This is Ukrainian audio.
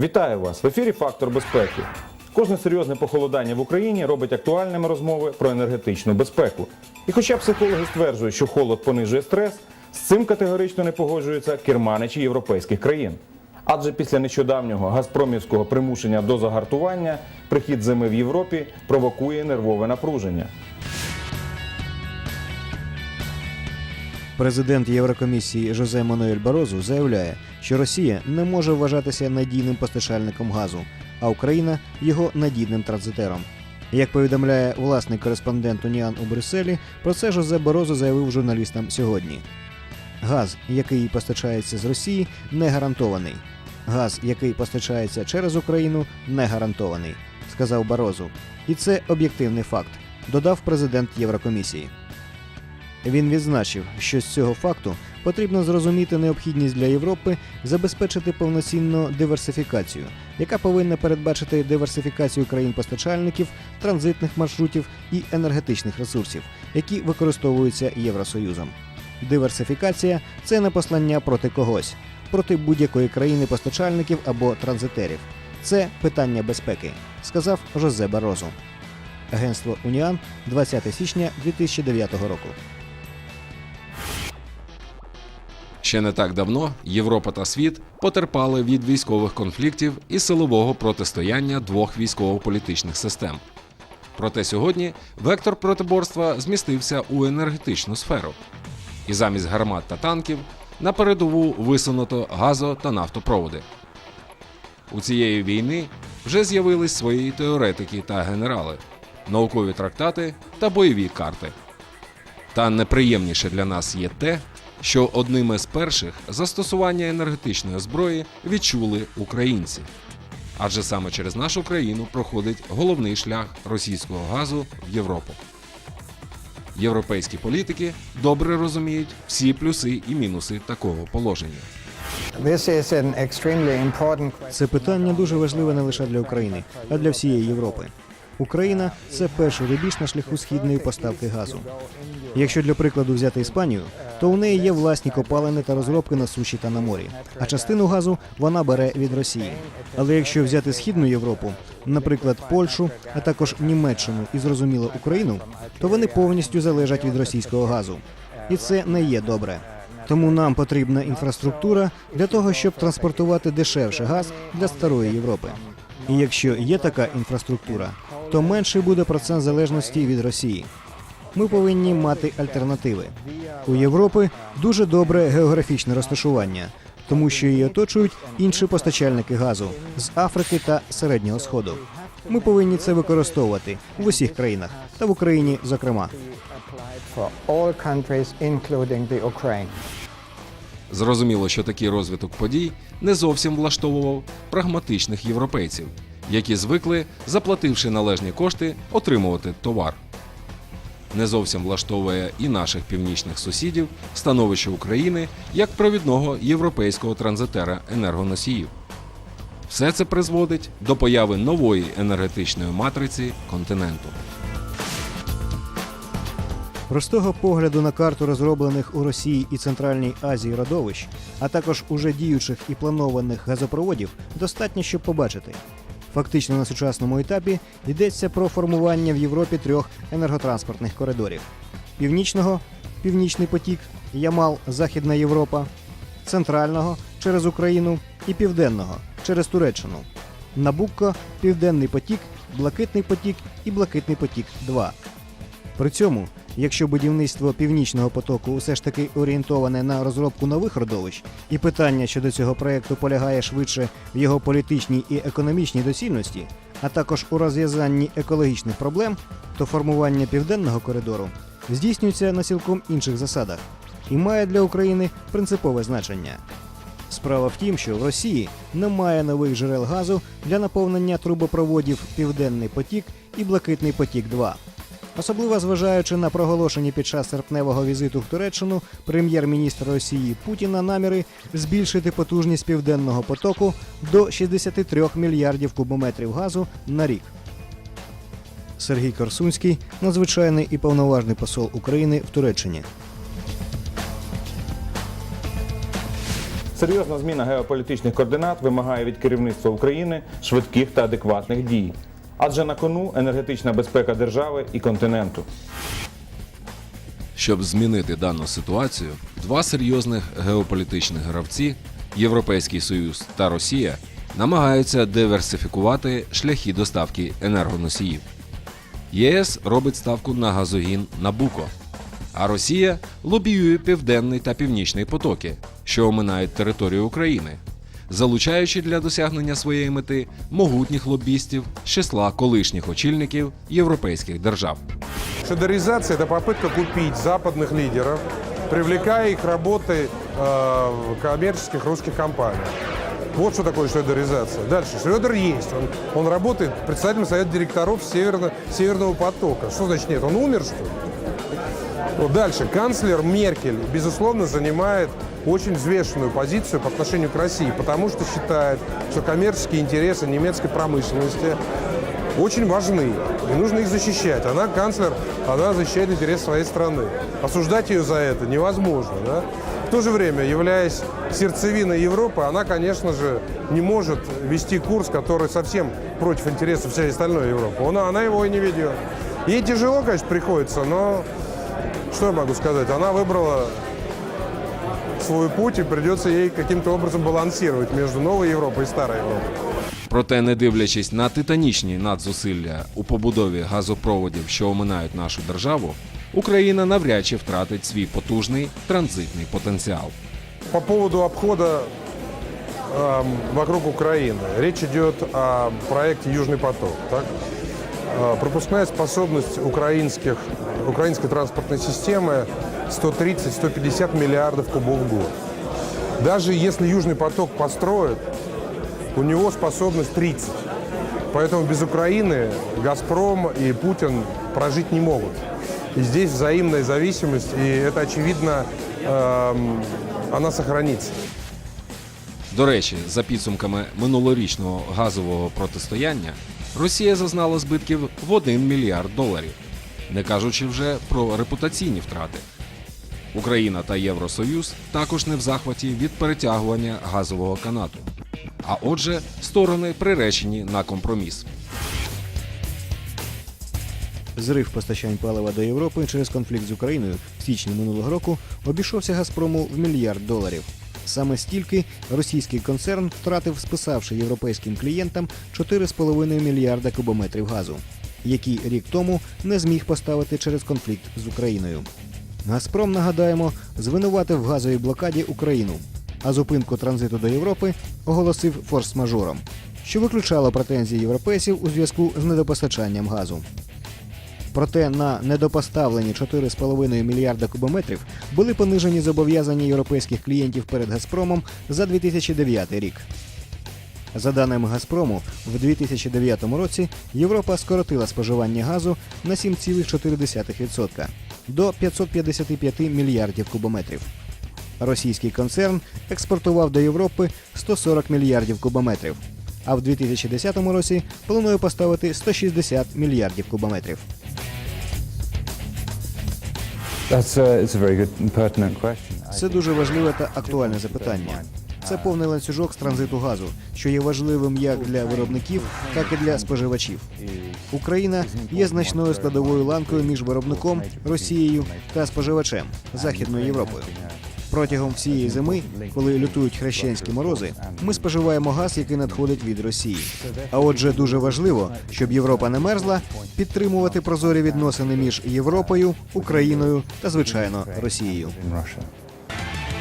Вітаю вас в ефірі Фактор безпеки. Кожне серйозне похолодання в Україні робить актуальними розмови про енергетичну безпеку. І хоча психологи стверджують, що холод понижує стрес, з цим категорично не погоджуються керманичі європейських країн. Адже після нещодавнього газпромівського примушення до загартування прихід зими в Європі провокує нервове напруження. Президент Єврокомісії Жозе Мануель Барозу заявляє, що Росія не може вважатися надійним постачальником газу, а Україна його надійним транзитером. Як повідомляє власний кореспондент Уніан у Брюсселі, про це Жозе Барозу заявив журналістам сьогодні. Газ, який постачається з Росії, не гарантований. Газ, який постачається через Україну, не гарантований, сказав Барозу. І це об'єктивний факт, додав президент Єврокомісії. Він відзначив, що з цього факту потрібно зрозуміти необхідність для Європи забезпечити повноцінну диверсифікацію, яка повинна передбачити диверсифікацію країн-постачальників, транзитних маршрутів і енергетичних ресурсів, які використовуються Євросоюзом. Диверсифікація це не послання проти когось, проти будь-якої країни-постачальників або транзитерів. Це питання безпеки, сказав Жозе Барозу. Агентство Уніан 20 січня 2009 року. Ще не так давно Європа та світ потерпали від військових конфліктів і силового протистояння двох військово-політичних систем. Проте сьогодні вектор протиборства змістився у енергетичну сферу. І замість гармат та танків на передову висунуто газо та нафтопроводи. У цієї війни вже з'явились свої теоретики та генерали, наукові трактати та бойові карти. Та неприємніше для нас є те, що одним із перших застосування енергетичної зброї відчули українці. Адже саме через нашу країну проходить головний шлях російського газу в Європу. Європейські політики добре розуміють всі плюси і мінуси такого положення. Це питання дуже важливе не лише для України, а для всієї Європи. Україна це перший рубіж на шляху східної поставки газу. Якщо для прикладу взяти Іспанію, то у неї є власні копалини та розробки на суші та на морі, а частину газу вона бере від Росії. Але якщо взяти східну Європу, наприклад, Польщу, а також Німеччину і зрозуміло Україну, то вони повністю залежать від російського газу, і це не є добре. Тому нам потрібна інфраструктура для того, щоб транспортувати дешевше газ для старої Європи. І якщо є така інфраструктура, то менший буде процент залежності від Росії. Ми повинні мати альтернативи. У Європи дуже добре географічне розташування, тому що її оточують інші постачальники газу з Африки та Середнього Сходу. Ми повинні це використовувати в усіх країнах та в Україні, зокрема. Зрозуміло, що такий розвиток подій не зовсім влаштовував прагматичних європейців, які звикли, заплативши належні кошти, отримувати товар. Не зовсім влаштовує і наших північних сусідів становище України як провідного європейського транзитера енергоносіїв. Все це призводить до появи нової енергетичної матриці континенту. Простого погляду на карту розроблених у Росії і Центральній Азії родовищ, а також уже діючих і планованих газопроводів, достатньо, щоб побачити. Фактично на сучасному етапі йдеться про формування в Європі трьох енерготранспортних коридорів: північного північний потік, Ямал, Західна Європа, центрального через Україну і південного через Туреччину. Набукко, Південний потік, Блакитний потік і Блакитний потік 2 При цьому, якщо будівництво північного потоку усе ж таки орієнтоване на розробку нових родовищ, і питання щодо цього проекту полягає швидше в його політичній і економічній доцільності, а також у розв'язанні екологічних проблем, то формування південного коридору здійснюється на цілком інших засадах і має для України принципове значення. Справа в тім, що в Росії немає нових джерел газу для наповнення трубопроводів Південний потік і Блакитний потік 2 Особливо зважаючи на проголошені під час серпневого візиту в Туреччину прем'єр-міністра Росії Путіна наміри збільшити потужність південного потоку до 63 мільярдів кубометрів газу на рік. Сергій Корсунський, надзвичайний і повноважний посол України в Туреччині. Серйозна зміна геополітичних координат вимагає від керівництва України швидких та адекватних дій. Адже на кону енергетична безпека держави і континенту. Щоб змінити дану ситуацію, два серйозних геополітичних гравці Європейський Союз та Росія намагаються диверсифікувати шляхи доставки енергоносіїв. ЄС робить ставку на газогін Набуко, а Росія лобіює південний та північний потоки, що оминають територію України, залучаючи для досягнення своєї мети могутніх лобістів з числа колишніх очільників європейських держав. Шедеризация – это попытка купить западных лидеров, привлекая их работой э, в коммерческих русских компаниях. Вот что такое шредеризация. Дальше. Шредер есть. Он, он работает председателем совета директоров Северно- Северного потока. Что значит нет? Он умер, что ли? Вот дальше. Канцлер Меркель, безусловно, занимает очень взвешенную позицию по отношению к России, потому что считает, что коммерческие интересы немецкой промышленности очень важны, и нужно их защищать. Она, канцлер, она защищает интересы своей страны. Осуждать ее за это невозможно. Да? В то же время, являясь сердцевиной Европы, она, конечно же, не может вести курс, который совсем против интересов всей остальной Европы. Она, она его и не ведет. Ей тяжело, конечно, приходится, но что я могу сказать? Она выбрала свой путь, и придется ей каким-то образом балансировать между новой Европой и старой Европой. Проте, не дивлячись на титанічні надзусилля у побудові газопроводів, що оминають нашу державу, Україна навряд чи втратить свій потужний транзитний потенціал. По поводу обхода эм, вокруг Украины. Речь идет о проекте «Южный поток». Так? Э, пропускная способность украинских, украинской транспортной системы 130-150 миллиардов кубов в год. Даже если «Южный поток» построят, у него способность 30. Поэтому без Украины «Газпром» и Путин прожить не могут. И здесь взаимная зависимость, и это, очевидно, эм, она сохранится. До речі, за підсумками минулорічного газового протистояння, Росія зазнала збитків в 1 мільярд доларів, не кажучи вже про репутаційні втрати. Україна та Євросоюз також не в захваті від перетягування газового канату. А отже, сторони приречені на компроміс. Зрив постачань палива до Європи через конфлікт з Україною в січні минулого року обійшовся Газпрому в мільярд доларів. Саме стільки російський концерн втратив, списавши європейським клієнтам 4,5 мільярда кубометрів газу, які рік тому не зміг поставити через конфлікт з Україною. Газпром, нагадаємо, звинуватив в газовій блокаді Україну, а зупинку транзиту до Європи оголосив форс-мажором, що виключало претензії європейців у зв'язку з недопостачанням газу. Проте на недопоставлені 4,5 мільярда кубометрів були понижені зобов'язання європейських клієнтів перед Газпромом за 2009 рік. За даними Газпрому, в 2009 році Європа скоротила споживання газу на 7,4% до 555 мільярдів кубометрів. Російський концерн експортував до Європи 140 мільярдів кубометрів, а в 2010 році планує поставити 160 мільярдів кубометрів. Це дуже важливе та актуальне запитання. Це повний ланцюжок з транзиту газу, що є важливим як для виробників, так і для споживачів. Україна є значною складовою ланкою між виробником Росією та споживачем Західною Європою. Протягом всієї зими, коли лютують хрещенські морози, ми споживаємо газ, який надходить від Росії. А отже, дуже важливо, щоб Європа не мерзла, підтримувати прозорі відносини між Європою, Україною та звичайно Росією.